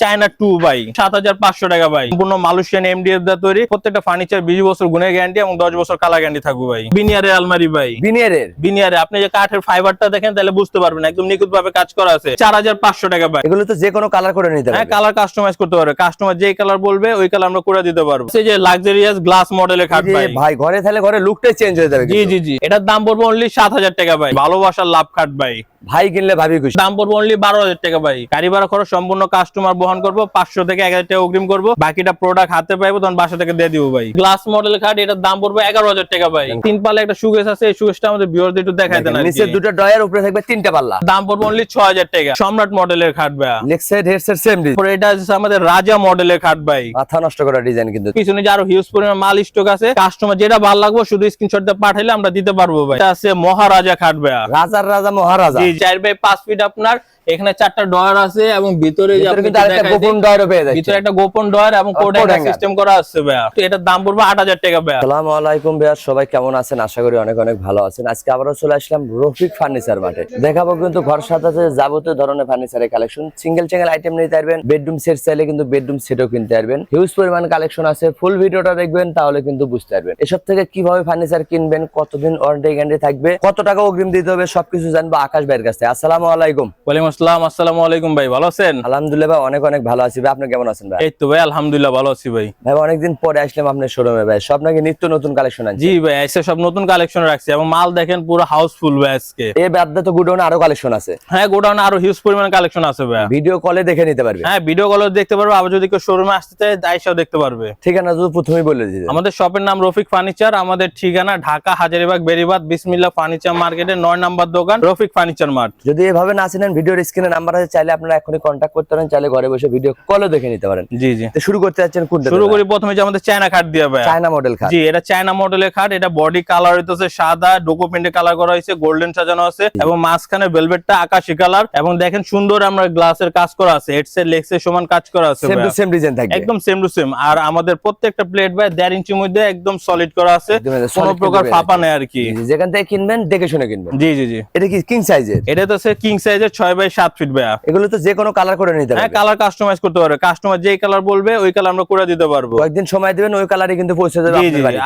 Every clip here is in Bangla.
চায়না টু ভাই সাত হাজার পাঁচশো টাকা ভাই সম্পূর্ণ মালয়েশিয়ান এমডিএফ দা তৈরি প্রত্যেকটা ফার্নিচার বিশ বছর গুণের গ্যারান্টি এবং দশ বছর কালা গ্যারান্টি থাকবে ভাই বিনিয়ারের আলমারি ভাই বিনিয়ারের বিনিয়ারে আপনি যে কাঠের ফাইবারটা দেখেন তাহলে বুঝতে পারবেন একদম নিখুঁত ভাবে কাজ করা আছে। চার হাজার পাঁচশো টাকা ভাই এগুলো তো যে কোনো কালার করে নিতে হ্যাঁ কালার কাস্টমাইজ করতে পারবে। কাস্টমার যেই কালার বলবে ওই কালার আমরা করে দিতে পারব। সেই যে লাক্সারিয়াস গ্লাস মডেলের খাট ভাই ভাই ঘরে তাহলে ঘরে লুকটাই চেঞ্জ হয়ে যাবে জি জি জি। এটার দাম পড়বে অনলি সাত হাজার টাকা ভাই ভালোবাসার লাভ খাট ভাই ভাই কিনলে ভাবি খুশি। দাম পড়বে অনলি বারো হাজার টাকা ভাই। গাড়ি ভাড়া খরচ সম্পূর্ণ কাস্টমার বহন করব পাঁচশো থেকে এক হাজার টাকা অগ্রিম করব। বাকিটা প্রোডাক্ট হাতে পাইবো তখন বাসা থেকে দিয়ে দিবো ভাই। গ্লাস মডেল খাট এটার দাম পড়বে এগারো হাজার টাকা ভাই। তিন পালে একটা সুগেস আছে এই সুগেসটা আমাদের বিয়রদের একটু দেখাই দেন নিচে দুটো ডয়ার উপরে থাকবে তিনটা পাল্লা। দাম পড়বে অনলি ছয় হাজার টাকা। সম্রাট মডেলের খাট ভাই। Leg side headset same design এটা হচ্ছে আমাদের রাজা মডেলের খাট ভাই। মাথা নষ্ট করা ডিজাইন কিন্তু। পিছনে যে আরও হিউজ পরিমাণ মাল স্টক আছে কাস্টমার যেটা ভালো লাগবে শুধু স্ক্রিনশট দিয়ে পাঠাইলে আমরা দিতে পারব ভাই। এটা আছে মহারাজা খাট ভাই। রাজার রাজা মহারাজা। চার বাই পাঁচ ফিট আপনার এখানে চারটা ডয়ার আছে এবং ভিতরে কিন্তু আরেকটা গোপন ডয়ারও পেয়ে যাচ্ছে ভিতরে একটা গোপন ডয়ার এবং কোড সিস্টেম করা আছে ভাইয়া। তো এটার দাম পড়বে আট হাজার টাকা ভাইয়া। আসসালামু আলাইকুম ভাইয়া সবাই কেমন আছেন? আশা করি অনেক অনেক ভালো আছেন। আজকে আবারও চলে আসলাম রফিক ফার্নিচার মাঠে। দেখাবো কিন্তু ঘর সাজাতে যাবতীয় ধরনের ফার্নিচারের কালেকশন। সিঙ্গেল সিঙ্গেল আইটেম নিতে পারবেন বেডরুম সেট চাইলে কিন্তু বেডরুম সেটও কিনতে পারবেন। হিউজ পরিমাণ কালেকশন আছে ফুল ভিডিওটা দেখবেন তাহলে কিন্তু বুঝতে পারবেন। এসব থেকে কীভাবে ফার্নিচার কিনবেন কতদিন ওয়ারেন্টি গ্যারান্টি থাকবে কত টাকা অগ্রিম দিতে হবে সবকিছু জানব আকাশ ভাইয়ের কাছে আসসালামু আলাইকুম। ওয়ালাইকুম আসসালাম আসসালামু আলাইকুম ভাই ভালো আছেন? আলহামদুলিল্লাহ ভাই অনেক অনেক ভালো আছি ভাই। আপনি কেমন আছেন ভাই? এই তো ভাই আলহামদুলিল্লাহ ভালো আছি ভাই। ভাই অনেকদিন পরে আসলাম আপনার শোরুমে ভাই। সব নাকি নিত্য নতুন কালেকশন আছে জি ভাই এসে সব নতুন কালেকশন রাখছি এবং মাল দেখেন পুরো হাউসফুল ভাই আজকে। এই বাদে তো গুডাউনে আরও কালেকশন আছে। হ্যাঁ গোডাউনে আরও হিউজ পরিমাণ কালেকশন আছে ভাই। ভিডিও কলে দেখে নিতে পারবে। হ্যাঁ ভিডিও কলও দেখতে পারবে আবার যদি কেউ শোরুমে আসতে চায় দাইসাও দেখতে পারবে। ঠিকানা তো প্রথমেই বলে দিতে আমাদের শপের নাম রফিক ফার্নিচার আমাদের ঠিকানা ঢাকা হাজারিবাগ বেরিবাদ বিসমিল্লা ফার্নিচার মার্কেটের নয় নাম্বার দোকান রফিক ফার্নিচার মার্ট। যদি এভাবে না চিনেন ভিডিওর স্ক্রিনে নাম্বার আছে চাইলে আপনারা এখনই কন্ট্যাক্ট করতে পারেন চাইলে ঘরে বসে ভিডিও কলও দেখে নিতে পারেন। জি জি। তো শুরু করতে যাচ্ছেন কোনটা শুরু করি প্রথমে যে আমাদের চায়না খাট দিয়ে ভাই চায়না মডেল খাট। জি এটা চায়না মডেলের খাট এটা বডি কালার হইতেছে সাদা ডোকো প্রিন্টে কালার করা হয়েছে গোল্ডেন সাজানো আছে এবং মাঝখানে ভেলভেটটা আকাশি কালার এবং দেখেন সুন্দর আমরা গ্লাসের কাজ করা আছে হেডসেট লেক্সের সমান কাজ করা আছে সেম টু সেম ডিজাইন থাকবে। একদম সেম টু সেম আর আমাদের প্রত্যেকটা প্লেট ভাই দেড় ইঞ্চির মধ্যে একদম সলিড করা আছে কোনো প্রকার ফাঁপা নেই আর কি। যেখান থেকে কিনবেন দেখে শুনে কিনবেন। জি জি জি। এটা কি কিং সাইজের এটা তো কিং সাইজের ছয় বাই সাত ফিট ভাইয়া। এগুলো তো যে কোনো কালার করে নিতে হ্যাঁ কালার কাস্টমাইজ করতে পারবে। কাস্টমার যেই কালার বলবে ওই কালার আমরা করে দিতে পারব। কয়েকদিন সময় দিবেন ওই কালারে কিন্তু পৌঁছে যাবে।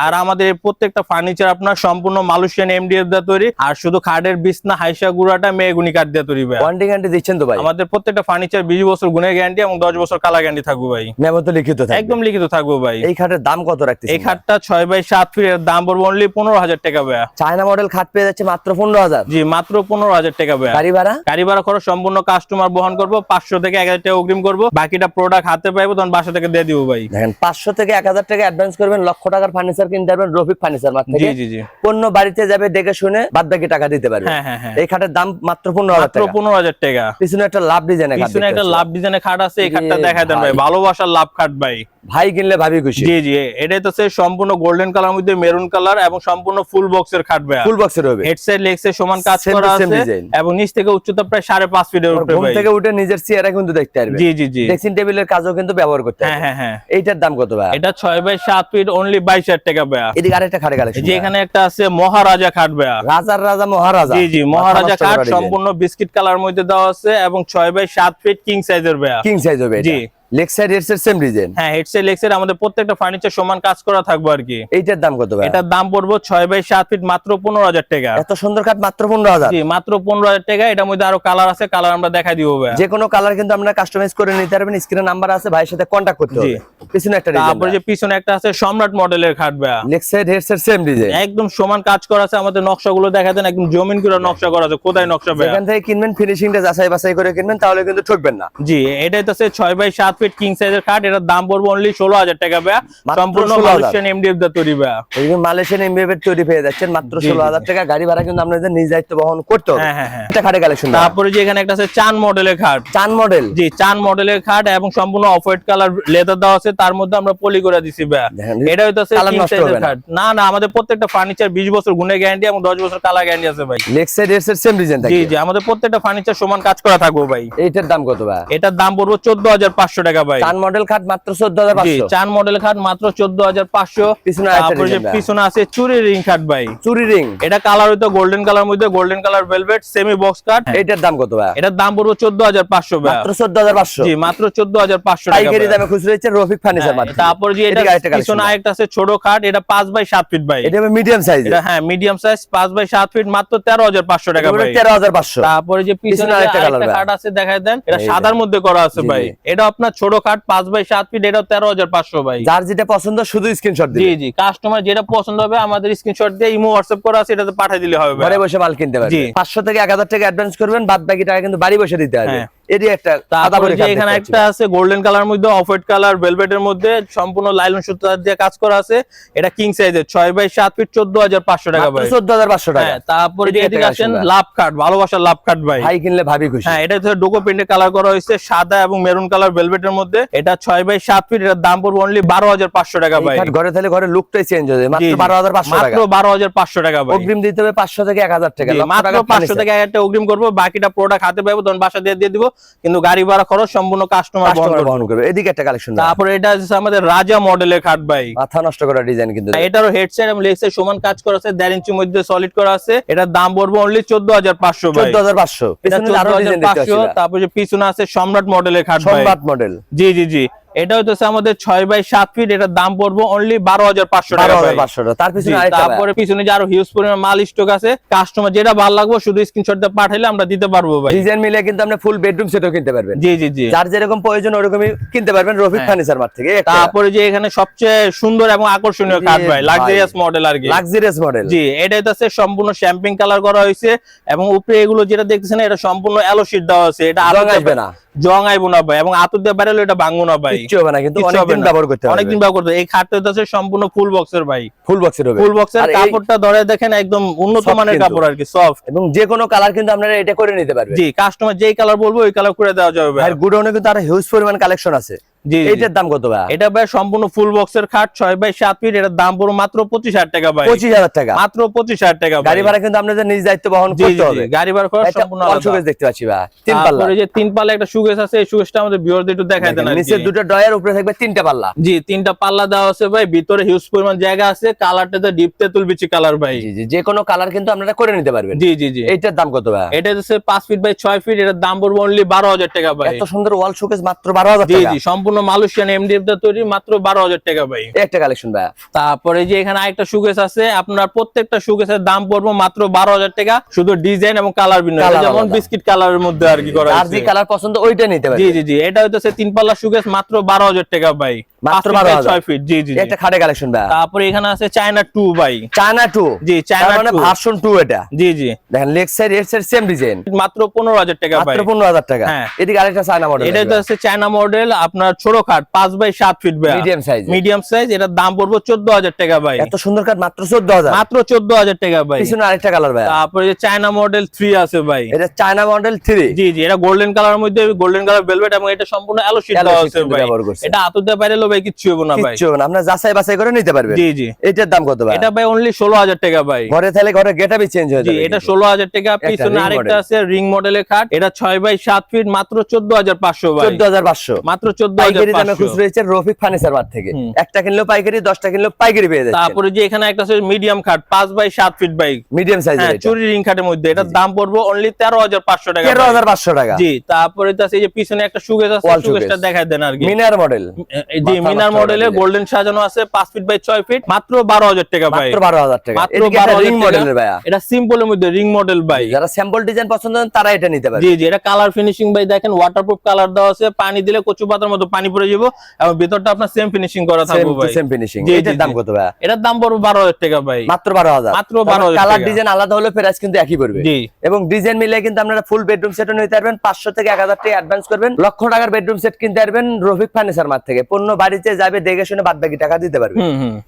আর আমাদের প্রত্যেকটা ফার্নিচার আপনার সম্পূর্ণ মালয়েশিয়ান এমডিএফ দিয়ে তৈরি। আর শুধু খাটের বিছনা হাইসা গুড়াটা মেগুনি কাঠ দিয়ে তৈরি ভাই ওয়ারেন্টি গ্যারান্টি দিচ্ছেন তো ভাই? আমাদের প্রত্যেকটা ফার্নিচার বিশ বছর গুণের গ্যারান্টি এবং দশ বছর কালার গ্যারান্টি থাকবে ভাই। মেমো তো লিখিত থাকবে। একদম লিখিত থাকব ভাই। এই খাটের দাম কত রাখতে এই খাটটা ছয় বাই সাত ফিট এর দাম পড়বে অনলি পনেরো হাজার টাকা ভাই চায়না মডেল খাট পেয়ে যাচ্ছে মাত্র পনেরো হাজার। জি মাত্র পনেরো হাজার টাকা ভাই গাড়ি ভাড়া? গাড়ি ভাড়া খরচ সম্পূর্ণ কাস্টমার বহন করব পাঁচশো থেকে এক হাজার টাকা অগ্রিম করব। বাকিটা প্রোডাক্ট হাতে পাইবো তখন বাসা থেকে দিয়ে দিবো ভাই। দেখেন পাঁচশো থেকে এক হাজার টাকা অ্যাডভান্স করবেন লক্ষ টাকার ফার্নিচার কিনতে পারবেন রফিক ফার্নিচার মার্ট জি জি জি। পণ্য বাড়িতে যাবে দেখে শুনে বাদ বাকি টাকা দিতে পারবে হ্যাঁ হ্যাঁ হ্যাঁ। এই খাটের দাম মাত্র পনেরো হাজার টাকা। পনেরো হাজার টাকা। পিছনে একটা লাভ ডিজাইন পিছনে একটা লাভ ডিজাইনের খাট আছে এই খাটটা দেখাই দেন ভাই। ভালোবাসার লাভ খাট ভাই। ভাই কিনলে ভাবি খুশি। জি জি এটাই তো সে সম্পূর্ণ গোল্ডেন কালার মধ্যে মেরুন কালার এবং সম্পূর্ণ ফুল বক্সের খাট ভাই ফুল বক্সের হবে। হেডসেট লেগসের সমান কাজ করা আছে এবং নিচ থেকে উচ্চতা প্রায় সাড়ে পাঁচ ফিটের উপরে ভাই। থেকে উঠে নিজের চেয়ারে কিন্তু দেখতে পারবে। জি জি জি। ড্রেসিং টেবিলের কাজও কিন্তু ব্যবহার করতে হ্যাঁ হ্যাঁ হ্যাঁ। এইটার দাম কত ভাই এটা ছয় বাই সাত ফিট অনলি বাইশ হাজার টাকা ভাইয়া। এদিকে আরেকটা খাটে কালেকশন যে এখানে একটা আছে মহারাজা খাট ভাইয়া। রাজার রাজা মহারাজা। জি জি মহারাজা খাট সম্পূর্ণ বিস্কিট কালার মধ্যে দেওয়া আছে এবং ছয় বাই সাত ফিট কিং সাইজের ভাইয়া। কিং সাইজ হবে জি। লেগ হেডসেট সেম ডিজাইন হ্যাঁ হেডসেট লেগসের আমাদের প্রত্যেকটা ফার্নিচার সমান কাজ করা থাকবে আর কি। এইটার দাম কত ভাই? এটার দাম পড়ব ছয় বাই সাত ফিট মাত্র পনেরো হাজার টাকা। এত সুন্দর খাট মাত্র পনেরো হাজার? জি মাত্র পনেরো হাজার টাকা এটার মধ্যে আরও কালার আছে কালার আমরা দেখাই দিব ভাইয়া। যে কোনো কালার কিন্তু আপনারা কাস্টমাইজ করে নিতে পারবেন স্ক্রিনে নাম্বার আছে ভাইয়ের সাথে কন্ট্যাক্ট করতে হবে। পিছনে একটা তারপরে যে পিছনে একটা আছে সম্রাট মডেলের খাট হেডসেট সেম ডিজাইন একদম সমান কাজ করা আছে আমাদের নকশাগুলো দেখা দেন একদম জমিন করে নকশা করা আছে কোথায় নকশা থেকে কিনবেন ফিনিশিংটা যাচাই বাছাই করে কিনবেন তাহলে কিন্তু ঠকবেন না। জি এটাই তো ছয় বাই সাত ফিট কিং সাইজের খাট এটার দাম পড়বে অনলি ষোলো হাজার টাকা ভাইয়া। সম্পূর্ণ 16,000 মালয়েশিয়ান এমডিএফ দা তৈরি ভাইয়া। মালয়েশিয়ান এমবিএফ তৈরি পেয়ে যাচ্ছেন মাত্র ষোলো হাজার টাকা। গাড়ি ভাড়া কিন্তু আপনাদের নিজ দায়িত্ব বহন করতে হবে। হ্যাঁ হ্যাঁ হ্যাঁ। এটা খাটে কালেকশন তারপরে যে এখানে একটা আছে চান মডেলের খাট চান মডেল। জি চান মডেলের খাট এবং সম্পূর্ণ অফ হোয়াইট কালার লেদার দেওয়া আছে তার মধ্যে আমরা পলি করে দিছি ভাইয়া। এটা হইতাছে কিং সাইজের না। খাট না না আমাদের প্রত্যেকটা ফার্নিচার 20 বছর গুণের গ্যারান্টি এবং 10 বছর কালার গ্যারান্টি আছে ভাই। Leg side headset same design থাকে জি জি আমাদের প্রত্যেকটা ফার্নিচার সমান কাজ করা থাকবে ভাই। এইটার দাম কত ভাই? এটার দাম পড়বে 14500 টাকা ভাই। চান মডেল খাট মাত্র চোদ্দ হাজার জি পাঁচশো। চার মডেল খাট মাত্র চোদ্দ হাজার পাঁচশো। পিছনে আরেকটা তারপরে যে পিছনে আছে চুরি রিং খাট ভাই। চুরি রিং। এটা কালার হইতো গোল্ডেন কালার মধ্যে golden colour velvet semi box cut এইটার দাম কত ভাই এটার দাম পড়বে চোদ্দ হাজার পাঁচশো মাত্র চোদ্দ হাজার পাঁচশো। জি মাত্র চোদ্দ হাজার পাঁচশো টাকা পাইকারি দামে খুচরো হচ্ছে রফিক ফার্নিচার হ্যাঁ, মার্কেট তারপর যে এটা পিছনে আরেকটা আছে ছোট খাট এটা পাঁচ বাই সাত ফিট ভাই। এটা মিডিয়াম সাইজ এটা হ্যাঁ মিডিয়াম সাইজ পাঁচ বাই সাত ফিট মাত্র তেরো হাজার পাঁচশো টাকা ভাই। তেরো হাজার পাঁচশো। তারপরে যে পিছনে আরেকটা খাট আছে দেখায় দেন এটা সাদার মধ্যে করা আছে ভাই। এটা আপনার ছোট খাট পাঁচ বাই সাত ফিট এটা তেরো হাজার পাঁচশো ভাই। যার যেটা পছন্দ শুধু স্ক্রিনশট জি জি কাস্টমার যেটা পছন্দ হবে আমাদের স্ক্রিনশট দিয়ে ইমো হোয়াটসঅ্যাপ করা আছে এটাতে পাঠিয়ে দিলে হবে। ঘরে বসে মাল কিনতে পারবে। পাঁচশো থেকে এক হাজার টাকা অ্যাডভান্স করবেন বাদ বাকি টাকা কিন্তু বাড়ি বসে দিতে হবে। হ্যাঁ। এটি একটা তারপরে যে এখানে একটা আছে গোল্ডেন কালার মধ্যে অফ হোয়াইট কালার ভেলভেটের মধ্যে সম্পূর্ণ লাইলন সুতা দিয়ে কাজ করা আছে। এটা কিং সাইজের ছয় বাই সাত ফিট চোদ্দ হাজার পাঁচশো টাকা ভাই চোদ্দ হাজার পাঁচশো টাকা। তারপরে এদিকে এদিকে আসেন লাভ কাট ভালোবাসার লাভ কাট ভাই। ভাই কিনলে ভাবি খুশি। হ্যাঁ এটা হচ্ছে ডোকো প্রিন্টে কালার করা হয়েছে সাদা এবং মেরুন কালার ভেলভেটের মধ্যে। এটা ছয় বাই সাত ফিট এটার দাম পড়বে অনলি বারো হাজার পাঁচশো টাকা ভাই। ঘরে তাহলে ঘরে লুকটাই চেঞ্জ হয়ে যায়। মাত্র জি। বারো হাজার পাঁচশো টাকা। মাত্র বারো হাজার পাঁচশো টাকা ভাই। অগ্রিম দিতে হবে পাঁচশো থেকে এক হাজার টাকা। জি, লক্ষ মাত্র টাকার পাঁচশো furniture। টাকা একটা অগ্রিম করব বাকিটা প্রোডাক্ট হাতে পাবো তখন বাসা দিয়ে দিয়ে দিব। কিন্তু গাড়ি ভাড়া খরচ সম্পূর্ণ কাস্টমার বহন করবে। এদিকে একটা কালেকশন তারপরে এটা হচ্ছে আমাদের রাজা মডেলের খাট ভাই মাথা নষ্ট করা ডিজাইন কিন্তু। এটারও হেড সাইড এবং লেগ সাইড সমান কাজ করা আছে দেড় ইঞ্চির মধ্যে সলিড করা আছে। এটার দাম পড়বে অনলি চোদ্দ হাজার পাঁচশো ভাই চোদ্দ হাজার পাঁচশো। এটা পিছনে আরও ডিজাইন দেখতে পাচ্ছি তারপরে যে পিছনে আছে সম্রাট মডেলের খাট ভাই সম্রাট মডেল জি জি জি। এটা হচ্ছে আমাদের ছয় বাই সাত ফিট এটার দাম পড়ব অনলি বারো হাজার পাঁচশো টাকা পাঁচশো টাকা। তার পিছনে তারপরে পিছনে যে আরও হিউজ পরিমাণ মাল স্টক আছে কাস্টমার যেটা ভালো লাগবে শুধু স্ক্রিনশট দিয়ে পাঠাইলে আমরা দিতে পারব ভাই। ডিজাইন মিলে কিন্তু আপনি ফুল বেডরুম সেটও কিনতে পারবেন। জি জি জি। যার যেরকম প্রয়োজন ওরকমই কিনতে পারবেন রফিক। ফার্নিচার মার্ট থেকে তারপরে যে এখানে সবচেয়ে সুন্দর এবং আকর্ষণীয় কাজ ভাই। লাক্সারিয়াস মডেল আর কি। লাক্সারিয়াস মডেল জি এটা হচ্ছে সম্পূর্ণ শ্যাম্পিং কালার করা হয়েছে এবং উপরে এগুলো যেটা দেখতেছেন এটা সম্পূর্ণ অ্যালো শীট দেওয়া আছে এটা আতুর আসবে না। জং আইবো না ভাই এবং আতর দিয়ে বাইরে হলে এটা ভাঙবো না ভাই। কিচ্ছু হবে না কিন্তু অনেকদিন ব্যবহার করতে হবে। অনেকদিন ব্যবহার করতে এই খাটটা হচ্ছে সম্পূর্ণ ফুল বক্সের ভাই। ফুল বক্সের হবে। ফুল বক্সের কাপড়টা ধরে দেখেন একদম উন্নত মানের। কাপড় আর কি সফট এবং যে কোনো কালার কিন্তু আপনারা এটা করে নিতে পারবেন। জি কাস্টমার যেই কালার বলব ওই কালার করে দেওয়া যাবে ভাই। গুডাউনে কিন্তু আরও হিউজ পরিমাণ কালেকশন আছে। জি জি। দাম কত ভাই? এটা ভাই সম্পূর্ণ ফুল বক্সের খাট ছয় বাই সাত ফিট এটার দাম পড়ো মাত্র পঁচিশ হাজার টাকা ভাই। পঁচিশ হাজার টাকা। মাত্র পঁচিশ হাজার টাকা গাড়ি ভাড়া কিন্তু আপনাদের নিজ দায়িত্ব বহন করতে হবে। গাড়ি ভাড়া খরচ সম্পূর্ণ অল দেখতে পাচ্ছি ভাই তিন পাল্লা। যে তিন পাল্লা একটা সুকেস আছে এই সুকেসটা আমাদের ভিউয়ারদের একটু দেখাই দেন নিচে দুটো ডয়ার উপরে থাকবে তিনটা পাল্লা। জি তিনটা পাল্লা দেওয়া আছে ভাই ভিতরে হিউজ পরিমাণ জায়গা আছে ডিপ তেতুল বিচি কালার ভাই। জি জি যে কোনো কালার কিন্তু আপনারা করে নিতে পারবেন। জি জি জি। এটার দাম কত ভাই? এটা হচ্ছে পাঁচ ফিট বাই ছয় ফিট এটার দাম পড়বে অনলি বারো হাজার টাকা ভাই। এত সুন্দর ওয়াল শোকেস মাত্র বারো হাজার জি জি সম্পূর্ণ মালয়েশিয়ান এমডিএফ দিয়ে তৈরি মাত্র বারো হাজার টাকা ভাই। একটা কালেকশন ভাই। তারপরে যে এখানে আরেকটা সুকেস আছে আপনার প্রত্যেকটা সুকেসের দাম পড়বে মাত্র বারো হাজার টাকা। শুধু ডিজাইন এবং কালার ভিন্ন যেমন। বিস্কিট কালারের মধ্যে আর কি করা আর যে কালার পছন্দ ওইটা নিতে জি জি জি। এটা হইতেছে তিন পাল্লা সুকেস মাত্র বারো হাজার টাকা ভাই। মাত্র পাঁচ 12,000 ছয় ফিট জি জি একটা খাটে কালেকশন ভাই। তারপরে এখানে আছে চায়না টু ভাই। চায়না টু জি চায়না মানে ভার্সন টু এটা। জি জি। দেখেন লেগ সাইড এর সাইড সেম ডিজাইন মাত্র পনেরো হাজার টাকা ভাই। পনেরো হাজার টাকা। হ্যাঁ। এদিকে আরেকটা চায়না মডেল এটা হচ্ছে চায়না মডেল আপনার ছোট খাট পাঁচ বাই সাত feet medium size medium size এটার দাম পড়বে চোদ্দ হাজার টাকা ভাই। এত সুন্দর কাঠ মাত্র চোদ্দ হাজার মাত্র চোদ্দ হাজার টাকা ভাই। পিছনে আরেকটা কালার ভাই তারপরে যে চায়না মডেল থ্রি আছে ভাই। এটা চায়না মডেল থ্রি জি জি এটা গোল্ডেন কালার মধ্যে গোল্ডেন কালার ভেলভেট এবং এটা সম্পূর্ণ আলো শীট দেওয়া আছে ভাই। ব্যবহার করছে। এটা আতুতে বাইরে লো ভাই কিচ্ছু হবে না ভাই। কিচ্ছু হবে না। আপনার যাচাই বাছাই করে নিতে পারবেন। জি জি। এটার দাম কত ভাই এটা ভাই অনলি ষোলো হাজার টাকা ভাই। ঘরে থাকলে ঘরে গেটাবি চেঞ্জ হয়ে যাবে এটা ষোলো হাজার টাকা পিছনে আরেকটা আছে রিং মডেলের খাট এটা ছয় বাই সাত ফিট মাত্র চোদ্দ হাজার পাঁচশো ভাই। চোদ্দ হাজার পাঁচশো। মাত্র চোদ্দ পাইকারি দামে পাঁচশো খুচরো হচ্ছে রফিক ফার্নিচার মার্ট থেকে। একটা কিনলেও পাইকারি দশটা কিনলেও পাইকারি পেয়ে যাচ্ছে। তারপরে যে এখানে একটা আছে মিডিয়াম খাট পাঁচ বাই সাত ফিট মিডিয়াম সাইজের হ্যাঁ চুরি রিং খাটের মধ্যে। এটার দাম পড়বে অনলি তেরো হাজার পাঁচশো টাকা তেরো হাজার পাঁচশো টাকা। জি তারপরে তো আছে যে পিছনে একটা সুগেজ আছে সুগেজটা। দেখায় দেন আর কি। মিনার মডেল জি মিনার মডেলে গোল্ডেন সাজানো আছে পাঁচ ফিট বাই ছয় ফিট মাত্র বারো হাজার টাকা ভাই। মাত্র বারো হাজার টাকা। মাত্র বারো রিং মডেলের এটা সিম্পলের মধ্যে রিং মডেল ভাই। যারা স্যাম্পল ডিজাইন পছন্দ করেন তারা এটা নিতে পারে জি জি এটা কালার ফিনিশিং ভাই দেখেন ওয়াটারপ্রুফ কালার দেওয়া আছে পানি দিলে কচু পাতার মতো পানি পড়ে যাব এবং ভিতরটা আপনার সেম ফিনিশিং করা থাকবে ভাই। সেম ফিনিশিং এটার দাম। কত ভাইয়া? এটার দাম পড়বে বারো হাজার টাকা ভাই। মাত্র বারো হাজার। মাত্র 12,000 কালার ডিজাইন আলাদা হলে প্রাইস কিন্তু একই পড়বে। জি। এবং ডিজাইন মিলে কিন্তু আপনারা ফুল বেডরুম সেটও নিতে পারবেন। পাঁচশো থেকে এক হাজার টাকা অ্যাডভান্স করবেন। লক্ষ টাকার বেডরুম সেট কিনতে পারবেন রফিক ফার্নিচার মার্ট থেকে। পণ্য বাড়িতে যাবে দেখে শুনে বাদ বাকি টাকা দিতে পারবে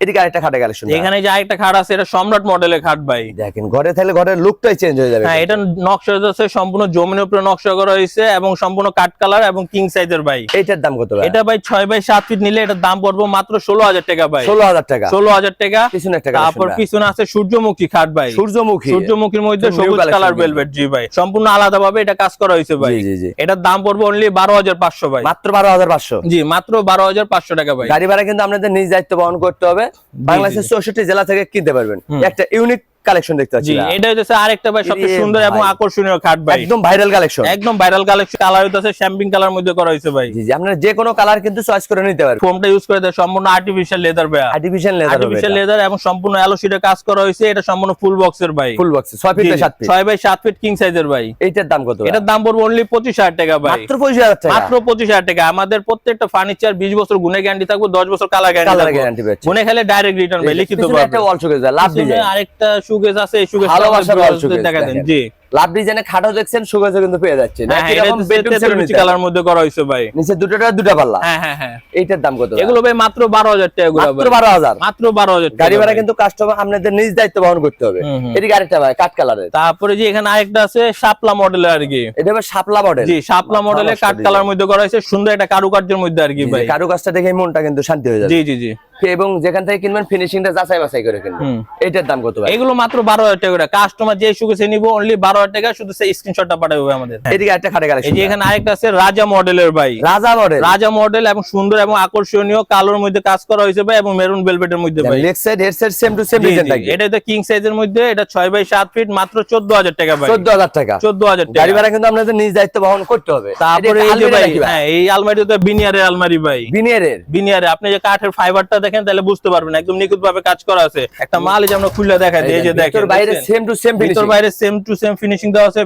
এদিকে আরেকটা খাটে কালেকশন এখানে যে আরেকটা খাট আছে এটা সম্রাট মডেলের খাট ভাই। দেখেন ঘরে থাকলে ঘরের লুকটাই চেঞ্জ হয়ে যাবে। হ্যাঁ এটা নকশা আছে সম্পূর্ণ জমিনের উপরে নকশা করা হয়েছে এবং সম্পূর্ণ কাট কালার এবং কিং সাইজের ভাই। এইটার দাম কত ভাই এটা ভাই ছয় বাই সাত ফিট নিলে এটার দাম পড়ব মাত্র ষোলো হাজার টাকা ভাই। ষোলো হাজার টাকা। ষোলো হাজার টাকা। পিছনে একটা তারপর পিছনে আছে সূর্যমুখী খাট ভাই। সূর্যমুখী। সূর্যমুখীর মধ্যে সবুজ কালার ভেলভেট জি ভাই। সম্পূর্ণ আলাদা ভাবে এটা কাজ করা হয়েছে ভাই। জি জি জি। এটার দাম পড়বে অনলি বারো হাজার পাঁচশো ভাই। মাত্র বারো হাজার পাঁচশো। জি মাত্র বারো হাজার পাঁচশো টাকা ভাই। গাড়ি ভাড়া কিন্তু আপনাদের নিজ দায়িত্ব বহন করতে হবে। বাংলাদেশের চৌষট্টি জেলা থেকে কিনতে পারবেন। একটা ইউনিক কালেকশন দেখতে পাচ্ছি এটা হচ্ছে আরেকটা ভাই সবচেয়ে সুন্দর এবং আকর্ষণীয় খাট ভাই। একদম ভাইরাল কালেকশন একদম ভাইরাল কালেকশন কালার হইতেছে শ্যাম্পিং কালার মধ্যে করা হয়েছে ভাই। জি জি আপনারা যে কোনো কালার কিন্তু চয়েস করে নিতে পারবেন। ফোমটা ইউজ করে দেয় সম্পূর্ণ আর্টিফিশিয়াল লেদার ভাই আর্টিফিশিয়াল লেদার আর্টিফিশিয়াল লেদার এবং সম্পূর্ণ অ্যালো শিটে কাজ করা হয়েছে এটা সম্পূর্ণ ফুল বক্সের ভাই। ফুল বক্স ছয় ফিট জি, বাই সাত ফিট ছয় বাই সাত ফিট কিং সাইজের ভাই। এইটার দাম কত এটার দাম পড়বে অনলি পঁচিশ হাজার টাকা ভাই। মাত্র পঁচিশ হাজার টাকা। মাত্র পঁচিশ হাজার টাকা। আমাদের প্রত্যেকটা ফার্নিচার বিশ বছর গুনে গ্যারান্টি থাকবে দশ বছর কালার গ্যারান্টি পাচ্ছি। গুনে খেলে ডাইরেক্ট রিটার্ন ভাই লিখিত পিছনে একটা ওয়াল শোকেস লাভ ডিজাইন আরেকটা সুগেজ আছে এই সুগেজ ভালোবাসার অল সুগেজ দেখা দেন জি। লাভ ডিজাইনে খাটো দেখছেন কিন্তু পেয়ে যাচ্ছেন। হ্যাঁ এটা কালার মধ্যে করা হয়েছে ভাই। নিচে দুটো টাকা দুটা পাল্লা। হ্যাঁ হ্যাঁ হ্যাঁ। এইটার দাম কত এগুলো ভাই মাত্র বারো হাজার টাকা মাত্র বারো হাজার। মাত্র বারো হাজার গাড়ি ভাড়া কিন্তু কাস্টমার আপনাদের নিজ দায়িত্ব বহন করতে হবে। এদিকে আরেকটা ভাই কাঠ কালারের তারপরে যে এখানে আরেকটা আছে শাপলা মডেলের আর কি। এটা শাপলা মডেল জি শাপলা মডেলের কাঠ কালার মধ্যে করা হয়েছে সুন্দর একটা কারুকার্যের মধ্যে আর কি ভাই। কারু কাজটা দেখে মনটা কিন্তু শান্তি হয়ে যাবে। জি জি জি। এবং যেখান থেকে কিনবেন ফিনিশিংটা যাচাই বাছাই করে কিনবেন। এটার দাম কত ভাই? এগুলো মাত্র বারো হাজার টাকা কাস্টমার যে সুখে নিবো অনলি বারো হাজার টাকা শুধু সেই স্ক্রিনশটটা পাঠাবে আমাদের। এদিকে একটা খাটে এই যে এখানে আরেকটা আছে রাজা মডেলের ভাই। রাজা মডেল। রাজা মডেল এবং সুন্দর এবং আকর্ষণীয় কালোর মধ্যে কাজ করা হয়েছে ভাই এবং মেরুন বেলভেটের মধ্যে ভাই। Leg side head side same to same design জি। এটা তো কিং সাইজের মধ্যে এটা ছয় বাই সাত ফিট মাত্র চোদ্দ হাজার টাকা ভাই। চোদ্দ হাজার টাকা। চোদ্দ হাজার গাড়ি ভাড়া কিন্তু আপনাদের নিজ দায়িত্ব বহন করতে হবে। তারপরে এই যে ভাই হ্যাঁ এই আলমারি তো বিনিয়ারের আলমারি ভাই। বিনিয়ারের বিনিয়ারে আপনি যে কাঠের ফাইবারটা দেখেন তাহলে বুঝতে পারবেন একদম নিখুঁত ভাবে কাজ করা আছে। একটা মাল এই যে আমরা খুলে দেখাই দিই, এই যে দেখেন ভিতর বাইরে সেম টু সেম ভিতর বাইরে সেম টু সেম ফিনিশিং দেওয়া আছে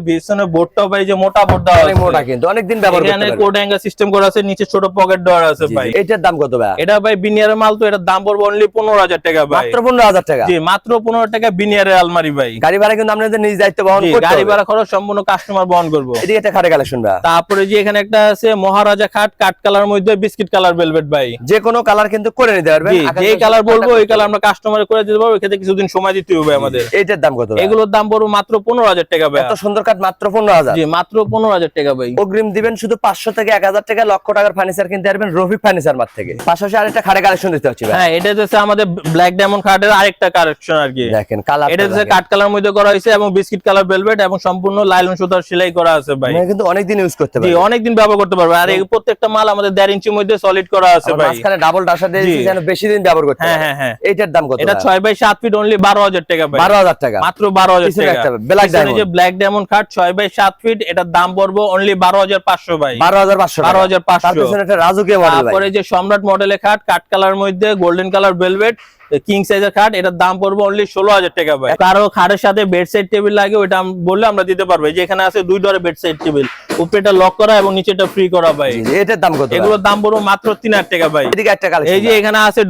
বোর্ডটাও ভাই যে মোটা বোর্ড দেওয়া আছে। মোটা কিন্তু অনেকদিন ব্যবহার করতে এখানে পারবেন কোড অ্যাঙ্গেল সিস্টেম করা আছে নিচে ছোট পকেট দেওয়া আছে ভাই। এটার দাম কত ভাই? এটা ভাই বিনিয়ারের মাল তো এটার দাম পড়বে অনলি পনেরো হাজার টাকা ভাই। মাত্র পনেরো হাজার টাকা? জি মাত্র টাকা বিনিয়ারের আলমারি ভাই। গাড়ি ভাড়া কিন্তু আপনাদের নিজ দায়িত্ব বহন করতে গাড়ি ভাড়া খরচ সম্পূর্ণ কাস্টমার বহন করব। এদিকে একটা খাটে কালেকশন ভাই। তারপরে যে এখানে একটা আছে মহারাজা খাট কাঠ কালার মধ্যে বিস্কিট কালার ভেলভেট ভাই। যে কোনো কালার কিন্তু করে নিতে পারবেন। যে কালার বলব ওই কালার আমরা কাস্টমার করে দিতে পারব এক্ষেত্রে কিছুদিন সময় দিতে হবে আমাদের। এইটার দাম কত এগুলোর দাম পড়ব মাত্র পনেরো হাজার টাকা ভাই এত সুন্দর কাঠ মাত্র পনেরো হাজার। জি মাত্র পনেরো হাজার টাকা ভাই। অগ্রিম দিবেন শুধু পাঁচশো থেকে এক হাজার টাকা লক্ষ টাকার ফার্নিচার কিনতে পারবেন রফিক ফার্নিচার মার্ট থেকে। পাশাপাশি আরেকটা খাটে কালেকশন দিতে হচ্ছে ভাই হ্যাঁ এটা হচ্ছে আমাদের ব্ল্যাক ডায়মন্ড কার্ডের আরেকটা কালেকশন আর কি। দেখেন কালার এটা হচ্ছে কাঠ কালার মধ্যে করা হয়েছে এবং বিস্কিট কালার ভেলভেট এবং সম্পূর্ণ লাইলন সুতার সেলাই করা আছে ভাই। কিন্তু অনেকদিন ইউজ করতে জি পারবেন অনেকদিন ব্যবহার করতে পারবে। আর এই প্রত্যেকটা মাল আমাদের দেড় ইঞ্চির মধ্যে সলিড করা আছে ভাই। মাঝখানে ডাবল ডাসা দিয়ে যেন বেশি দিন ব্যবহার করতে হ্যাঁ। হ্যাঁ হ্যাঁ। এইটার দাম কত এটা ভাই? ছয় বাই সাত ফিট অনলি বারো হাজার টাকা ভাই। বারো হাজার টাকা। মাত্র বারো হাজার পিছনে টাকা। ব্ল্যাক ডায়মন্ড খাট ছয় বাই সাত ফিট এটার দাম পড়ব অনলি বারো হাজার পাঁচশো বাই বারো হাজার পাঁচশো বারো হাজার পাঁচশো। তারপরে যে সম্রাট মডেলের খাট কাঠ কালার মধ্যে গোল্ডেন কালার ভেলভেট কিং সাইজের খাট এটার দাম পড়বে অনলি ষোলো হাজার টাকা ভাই। কারও খাটের সাথে বেড সাইড টেবিল লাগে ওইটা বললে আমরা দিতে পারব। যে এখানে আছে দুই ডরে বেড সাইড টেবিল উপরেটা লক করা এবং নিচেটা ফ্রি করা ভাই। এটার দাম কত? এগুলোর দাম পড়বে মাত্র তিন হাজার টাকা ভাই। এদিকে একটা কালেকশন এই যে এখানে আছে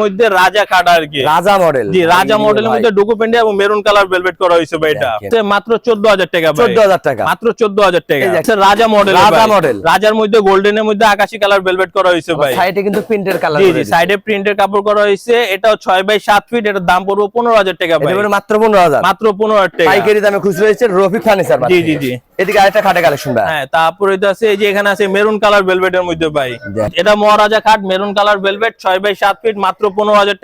মধ্যে রাজা খাট আর কি। রাজা মডেল জি রাজা মডেলের মধ্যে ডোকোপিন্ডে এবং মেরুন কালার ভেলভেট করা হয়েছে ভাই এটা। মাত্র চোদ্দ হাজার টাকা ভাই। টাকা। মাত্র চোদ্দ হাজার টাকা। এই আচ্ছা, রাজা মডেল রাজা model। রাজার মধ্যে গোল্ডেনের মধ্যে আকাশি কালার ভেলভেট করা হয়েছে ভাই। সাইডে কিন্তু প্রিন্টের কালার জি জি সাইডে প্রিন্টের কাপড় করা হয়েছে। এটাও ছয় বাই সাত ফিট এটার দাম পড়ব পনেরো হাজার টাকা মাত্র পনেরো হাজার। মাত্র পনেরো হাজার টাকা। পাইকারি দামে খুচরো রফিক ফার্নিচার জি, জি, জি। এদিকে আরেকটা খাটে কালেকশন ভাই। হ্যাঁ তারপরে তো আছে এই যে এখানে আছে মেরুন কালার ভেলভেটের মধ্যে ভাই। এটা মহারাজা খাট maroon colour velvet by feet মাত্র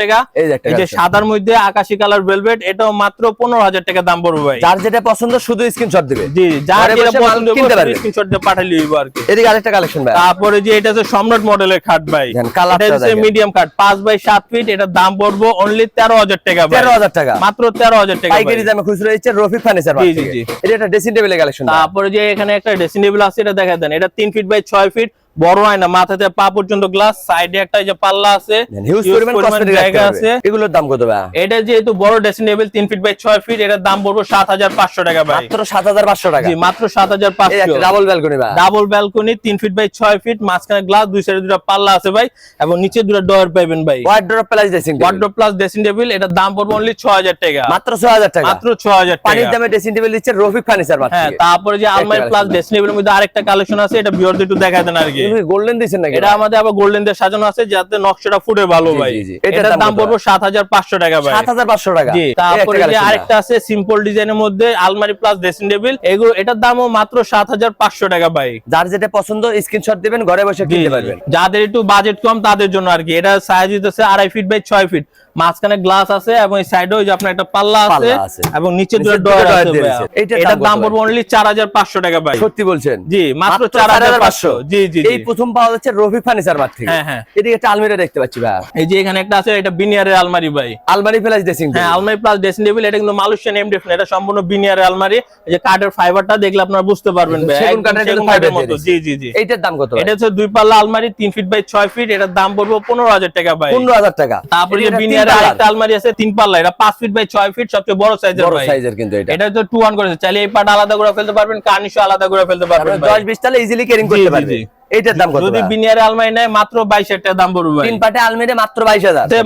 টাকা। এই যে একটা এই যে collection। সাদার মধ্যে আকাশি কালার ভেলভেট এটাও মাত্র পনেরো হাজার টাকা দাম পড়বে ভাই। যার যেটা পছন্দ শুধু স্ক্রিনশট দিবে। জি যার যেটা পছন্দ কিনতে পারবে। স্ক্রিনশট দিয়ে পাঠালে হইব আর কি। এদিকে আরেকটা কালেকশন ভাই। তারপরে যে এটা সম্রাট মডেলের খাট ভাই। এটা হচ্ছে মিডিয়াম খাট পাঁচ বাই সাত ফিট এটার দাম পড়ব অনলি তেরো হাজার টাকা ভাই। তেরো হাজার টাকা। মাত্র তেরো হাজার টাকা ভাই। পাইকারি দামে খুচরো হচ্ছে রফিক ফার্নিচার জি, জি, জি। এটা একটা ড্রেসিং টেবিলের কালেকশন তারপরে যে এখানে একটা ড্রেসিং টেবিল আছে, এটা দেখা দেন। এটা তিন ফিট বাই ছয় ফিট বড় হয় না মাথাতে পা পর্যন্ত গ্লাস সাইডে একটা যে পাল্লা আছে হিউজ পরিমাণ পরিমাণ কসমেটিক জায়গা আছে। এগুলোর দাম কত ভাই? এটা যেহেতু বড় ড্রেসিং টেবিল তিন ফিট বাই ছয় ফিট এটার দাম পড়ব সাত হাজার পাঁচশো টাকা ভাই। মাত্র সাত হাজার পাঁচশো টাকা। জি মাত্র সাত হাজার পাঁচশো। ডাবল ব্যালকনি ভাই। ডাবল ব্যালকনি তিন ফিট বাই ছয় ফিট মাঝখানে গ্লাস দুই সাইডে দুটা পাল্লা আছে ভাই এবং নিচে দুটা ডয়ার পাইবেন ভাই। Wardrobe plus dressing table wardrobe plus dressing table এটার দাম পড়বে অনলি ছ হাজার টাকা। মাত্র ছয় হাজার টাকা। মাত্র ছ হাজার পানির দামে ড্রেসিং টেবিল দিচ্ছে রফিক ফার্নিচার মাত্র। হ্যাঁ তারপরে যে আলমারি প্লাস ড্রেসিং টেবিলের মধ্যে আরেকটা কালেকশন আছে এটা বিয়র একটু দেখা দেন আর কি। গোল্ডেন নাকি? এটা আমাদের আবার গোল্ডেন দিয়ে সাজানো আছে যাতে নকশাটা ফুটে ভালো ভাই। এটার দাম দাম কত? পড়ব সাত হাজার পাঁচশো টাকা ভাই। সাত হাজার পাঁচশো টাকা। জি তারপরে যে আরেকটা আছে সিম্পল ডিজাইনের মধ্যে আলমারি প্লাস ড্রেসিং টেবিল এগুলো এটার দামও মাত্র সাত হাজার পাঁচশো টাকা ভাই। যার যেটা পছন্দ স্ক্রিনশট দিবেন ঘরে বসে কিনতে পারবেন। যাদের একটু বাজেট কম তাদের জন্য আর কি। এটা সাইজ হইতেছে আড়াই ফিট বাই ছয় ফিট মাঝখানে গ্লাস আছে এবং এই সাইডে ওই যে আপনার একটা পাল্লা আছে এবং নিচে দুটো ডয়ার আছে এটার দাম পড়বে অনলি চার হাজার পাঁচশো টাকা ভাই। সত্যি বলছেন? জি মাত্র চার হাজার পাঁচশো। জি জি এই প্রথম পাওয়া যাচ্ছে রফিক ফার্নিচার মার্ট থেকে। হ্যাঁ, হ্যাঁ। এদিকে একটা আলমিরা দেখতে পাচ্ছি ভাই। এই যে এখানে একটা আছে এটা বিনিয়ারের আলমারি ভাই। আলমারি প্লাস ড্রেসিং হ্যাঁ আলমারি প্লাস ড্রেসিং টেবিল এটা কিন্তু মালয়েশিয়ান এমডিএফ না এটা সম্পূর্ণ বিনিয়ারের আলমারি। এই যে কাঠের ফাইবারটা দেখলে আপনারা বুঝতে পারবেন ভাই সেগুন কাঠের fiber মতো। জি জি জি। এইটার দাম কত এটা হচ্ছে দুই পাল্লা আলমারি তিন ফিট বাই ছয় ফিট এটার দাম পড়বে পনেরো হাজার টাকা ভাই। পনেরো হাজার টাকা। তারপরে যে এটা আরেকটা আলমারি আছে তিন পাল্লা। এটা পাঁচ ফিট বাই ফিট সবচেয়ে বড় সাইজের বড় সাইজের কিন্তু এটা। এটা তো টু ওয়ান করেছে চাইলে এই পার্ট আলাদা করে ফেলতে পারবেন কার্নিশও আলাদা করে ফেলতে পারবেন। দশ বিশ তাহলে ইজিলি ক্যারিং করতে জি, পারবে দাম কত যদি ভাই? আলমারি নেয় মাত্র বাইশ হাজার টাকা দাম পড়বে তিন পাটে আলমিরা মাত্র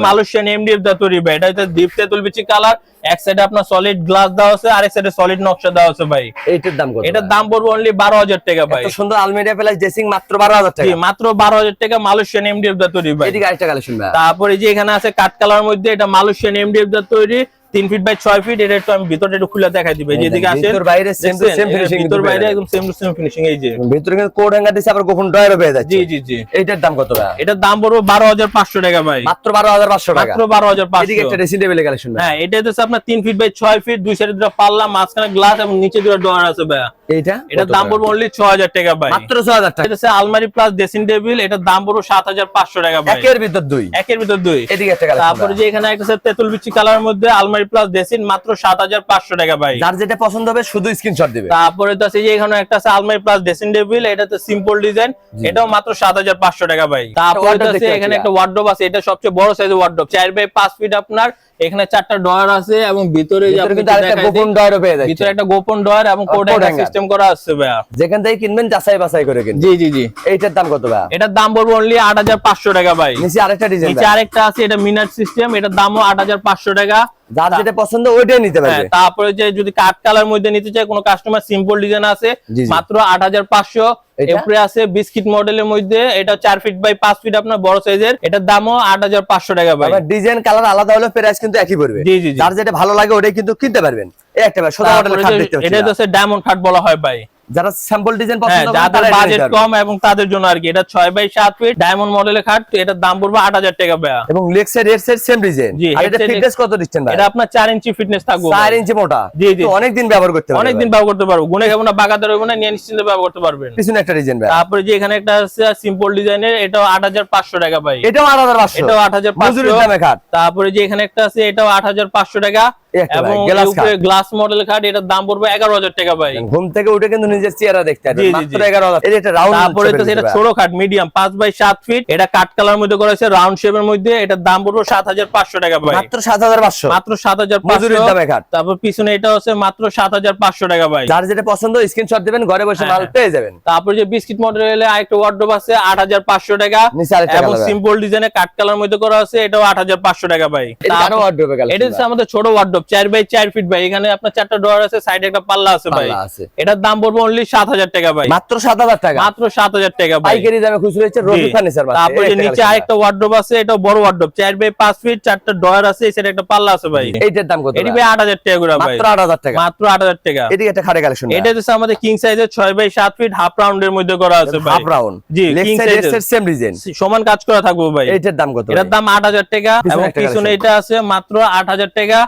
মালয়েশিয়ান এমডিএফ দা তৈরি ভাই। এটা হচ্ছে দীপ তেতুল বিচি কালার এক সাইডে আপনার সলিড গ্লাস দেওয়া আছে আরেক সাইডে সলিড নকশা দেওয়া আছে ভাই। দাম কত এটার দাম পড়বে অনলি বারো হাজার টাকা ভাই। এত সুন্দর প্লাস ড্রেসিং মাত্র বারো হাজার জি টাকা মাত্র বারো হাজার টাকা মালয়েশিয়ান এমডিএফ দা তৈরি ভাই। এদিকে আরেকটা কালেকশন ভাই। তারপরে যে এখানে আছে কাঠ কালার মধ্যে এটা মালয়েশিয়ান এমডিএফ দা তৈরি। তিন ফিট বাই ছয় ফিট এটা একটু আমি ভিতরটা একটু খুলে দেখাই দিবে। যেদিকে আসে ভিতর বাইরে সেম টু সেম ফিনিশিং ভিতর বাইরে একদম সেম টু সেম ফিনিশিং এই যে। ভিতরে কিন্তু কোড হ্যাঙ্গার দিছে আবার গোপন পেয়ে যাচ্ছে। জি জি জি। এইটার দাম কত ভাই এটার দাম পড়বে বারো হাজার পাঁচশো টাকা ভাই। মাত্র বারো হাজার পাঁচশো টাকা। মাত্র বারো হাজার এদিকে পাঁচশো একটা ড্রেসিং টেবিল কালেকশন হ্যাঁ এটা হচ্ছে আপনার তিন ফিট বাই ছয় ফিট দুই সাইডে দুটো পাল্লা মাঝখানে গ্লাস এবং নিচে দুটো ডোয়ার আছে ভাই এইটা? এটার দাম পড়বে অনলি ছ টাকা ভাই। মাত্র ছ টাকা। এটা হচ্ছে আলমারি প্লাস ড্রেসিং টেবিল এটার দাম পড়বে সাত হাজার পাঁচশো টাকা ভাই। একের ভিতর দুই। একের ভিতর দুই। এদিকে একটা কালেকশন তারপরে যে এখানে একটা আছে তেতুল বিচি কালারের মধ্যে আলমারি প্লাস ড্রেসিং মাত্র সাত হাজার পাঁচশো টাকা ভাই। যার যেটা পছন্দ হবে শুধু স্ক্রিনশট দিবে। তারপরে তো আছে যে এখানে একটা আছে আলমারি প্লাস ড্রেসিং টেবিল এটা তো সিম্পল ডিজাইন এটাও মাত্র সাত হাজার পাঁচশো টাকা ভাই। তারপরে তো আছে এখানে একটা ওয়ার্ড্রোব আছে এটা সবচেয়ে বড় সাইজের ওয়ার্ড্রোব চার বাই পাঁচ ফিট আপনার এখানে চারটা ডয়ার আছে এবং ভিতরে গোপন ডয়ারও পেয়ে যায় ভিতরে একটা গোপন ডয়ার এবং কোড সিস্টেম করা আছে ভাইয়া। যেখান থেকে কিনবেন যাচাই বাছাই করে কিনবেন জি জি জি। এইটার দাম কত ভাই এটার দাম বলব অনলি আট হাজার পাঁচশো টাকা ভাই। নিচে আরেকটা ডিজাইন নিচে আরেকটা আছে এটা মিনার সিস্টেম এটার দামও আট হাজার পাঁচশো টাকা। যার যেটা পছন্দ ওইটাই নিতে হ্যাঁ, পারবে। তারপরে যে যদি কাঠ কালার মধ্যে নিতে চায় কোনো কাস্টমার সিম্পল ডিজাইন আছে। মাত্র আট হাজার পাঁচশো। এটা? এরপরে আছে বিস্কিট মডেলের মধ্যে এটা চার ফিট বাই পাঁচ ফিট আপনার বড় সাইজের এটার দামও আট হাজার পাঁচশো টাকা ভাই। ডিজাইন কালার আলাদা হলে প্রাইস কিন্তু একই পড়বে। জি, জি, জি। যার যেটা ভালো লাগে ওটাই কিন্তু কিনতে পারবেন। এই একটা সোজা মডেলের খাট দেখতে এটা হচ্ছে ডায়মন্ড খাট বলা হয় ভাই। যারা স্যাম্পল ডিজাইন হ্যাঁ পছন্দ করেন যাদের বাজেট কম এবং তাদের জন্য আর কি এটা ছয় বাই সাত ফিট ডায়মন্ড মডেলের খাট তো এটার দাম পড়বে আট হাজার টাকা ভাইয়া। এবং leg side side same design আর এটা ফিটনেস কত দিচ্ছেন ভাই? এটা আপনার চার ইঞ্চি ফিটনেস থাকবে 4 ইঞ্চি মোটা। জি, জি। অনেক দিন ব্যবহার করতে পারবেন অনেকদিন ব্যবহার করতে পারব। গুনে খাব না বাগাতে রইবো না নিয়ে নিশ্চিন্তে ব্যবহার করতে পারবেন। পিছনে একটা ডিজাইন ভাই। তারপরে যে এখানে একটা আছে সিম্পল ডিজাইনের এটাও আট হাজার পাঁচশো টাকা ভাই। এটাও 8500 এটাও আট হাজার মজুরির দামে খাট। তারপরে যে এখানে একটা আছে এটাও আট হাজার পাঁচশো টাকা। এই একটা এবং ভাই, glass খাট। গ্লাস মডেল খাট এটার দাম পড়বে এগারো হাজার টাকা ভাই। ঘুম থেকে উঠে কিন্তু নিজের চেহারা দেখতে জি, পারবেন। জি, মাত্র জি। 11000 এই যে একটা রাউন্ড তারপরে তো সেটা ছোট খাট মিডিয়াম পাঁচ বাই সাত ফিট এটা কাঠ কালার মধ্যে করা হয়েছে রাউন্ড শেপের মধ্যে। এটার দাম পড়বে সাত হাজার পাঁচশো টাকা ভাই। মাত্র 7500 মাত্র সাত হাজার মজুরির পাঁচশো দামে খাট তারপর পিছনে এটা হচ্ছে মাত্র সাত হাজার পাঁচশো টাকা ভাই। যার যেটা পছন্দ স্ক্রিনশট দিবেন ঘরে বসে হ্যাঁ, মাল হ্যাঁ। পেয়ে যাবেন। তারপর যে বিস্কিট মডেল আরেকটা ওয়ার্ড্রোব আছে আট হাজার পাঁচশো টাকা। এবং সিম্পল ডিজাইনে কাঠ কালার মধ্যে করা আছে এটাও আট হাজার পাঁচশো টাকা ভাই। এটা হচ্ছে আমাদের ছোট ওয়ার্ড্রোব চার বাই চার ফিট ভাই। এখানে আপনার চারটা ডোর আছে সাইডে একটা পাল্লা আছে ভাই। এটার দাম পড়বে অনলি সাত হাজার টাকা ভাই। মাত্র 7000 টাকা? মাত্র সাত হাজার টাকা পাইকারি দামে খুচরো হচ্ছে রবি ফার্নিচার তারপরে নিচে আরেকটা ওয়ার্ড্রোব আছে এটা বড় ওয়ার্ড্রোব চার বাই পাঁচ ফিট চারটা আছে এই সাইডে একটা পাল্লা আছে ভাই। এইটার দাম কত এটি ভাই? আট হাজার টাকা করে ভাই। মাত্র 8000 টাকা। মাত্র আট হাজার টাকা। এদিকে একটা কালেকশন এটা হচ্ছে আমাদের কিং সাইজের ছয় বাই সাত ফিট হাফ রাউন্ডের মধ্যে করা আছে ভাই। হাফ রাউন্ড জি, এর। সাইড সেম ডিজাইন সমান কাজ করা থাকব ভাই। এইটার দাম কত এটার দাম আট হাজার টাকা এবং পিছনে এটা আছে মাত্র আট হাজার টাকা।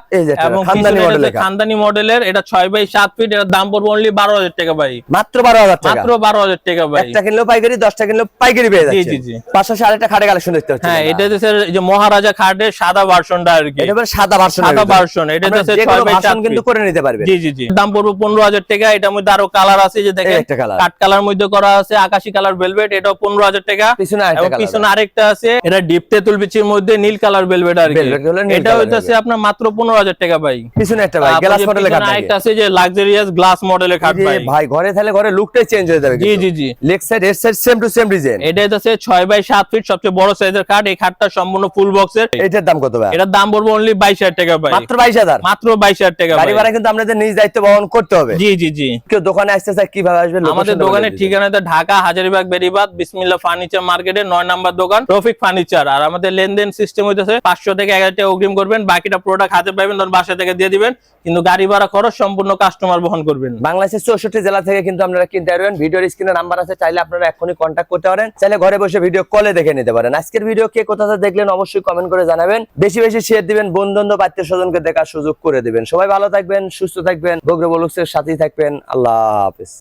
এবং খানদানি মডেলের খানদানি মডেলের এটা ছয় বাই সাত ফিট এটার দাম পড়বে অনলি বারো হাজার টাকা ভাই। মাত্র 12000 টাকা। মাত্র বারো হাজার টাকা ভাই। একটা কিনলেও পাইকারি 10টা কিনলেও পাইকারি পেয়ে যাচ্ছে। জি, জি। পাশাপাশি আরেকটা খাটে কালেকশন দেখতে পাচ্ছি হ্যাঁ এটা হচ্ছে যে মহারাজা খাটের সাদা ভার্সনটা আর কি। এটা সাদা ভার্সন সাদা ভার্সন এটা হচ্ছে বাই কিন্তু করে নিতে পারবেন। জি জি জি। দাম পড়বে পনেরো হাজার টাকা এটার মধ্যে আরও কালার আছে যে দেখেন। কাঠ কালার মধ্যে করা আছে আকাশি কালার ভেলভেট পনেরো হাজার টাকা। পিছনে আরেকটা পিছনে আরেকটা আছে এটা ডিপ তেঁতুল বিচির মধ্যে নীল কালার ভেলভেট আর কি। এটা হইতেছে আপনার মাত্র পনেরো হাজার টাকা টাকা ভাই। পিছনে একটা ভাই গ্লাস মডেলের খাট নাকি? একটা আছে যে লাক্সারিয়াস গ্লাস মডেলের খাট ভাই। ভাই ঘরে তাহলে ঘরে লুকটাই চেঞ্জ হয়ে যাবে জি জি জি। লেগ সাইড এর side same to same design এটা হচ্ছে ছয় বাই সাত ফিট সবচেয়ে বড় সাইজের খাট। এই খাটটা সম্পূর্ণ ফুল বক্সের এটার দাম কত ভাই? এটার দাম পড়বে অনলি বাইশ হাজার টাকা ভাই। মাত্র বাইশ হাজার? মাত্র বাইশ হাজার টাকা গাড়ি ভাড়া কিন্তু আপনাদের নিজ দায়িত্ব বহন করতে হবে। জি জি জি। কেউ দোকানে আসতে চায় কীভাবে আসবে? আমাদের দোকানের ঠিকানাটা ঢাকা হাজারিবাগ বেরিবাদ ফার্নিচার মার্কেটে নয় নাম্বার দোকান রফিক ফার্নিচার আর আমাদের লেনদেন সিস্টেম হইতেছে থেকে এক হাজার টাকা অগ্রিম করবেন। বাকিটা প্রোডাক্ট হাতে পাবেন তখন বাসা থেকে দিয়ে দিবেন, কিন্তু গাড়ি ভাড়া খরচ সম্পূর্ণ কাস্টমার বহন করবেন। বাংলাদেশের চৌষট্টি জেলা থেকে কিন্তু আপনারা কিনতে পারবেন। ভিডিওর স্ক্রিনে নাম্বার আছে, চাইলে আপনারা এখনই কন্ট্যাক্ট করতে পারেন। চাইলে ঘরে বসে ভিডিও কলে দেখে নিতে পারেন। আজকের ভিডিও কে কোথা দেখলেন অবশ্যই কমেন্ট করে জানাবেন। বেশি বেশি শেয়ার দিবেন বন্ধু আত্মীয় স্বজনকে দেখার সুযোগ করে দিবেন। সবাই ভালো থাকবেন, সুস্থ থাকবেন, বগ্র বলুক্সের সাথেই থাকবেন। আল্লাহ হাফিজ।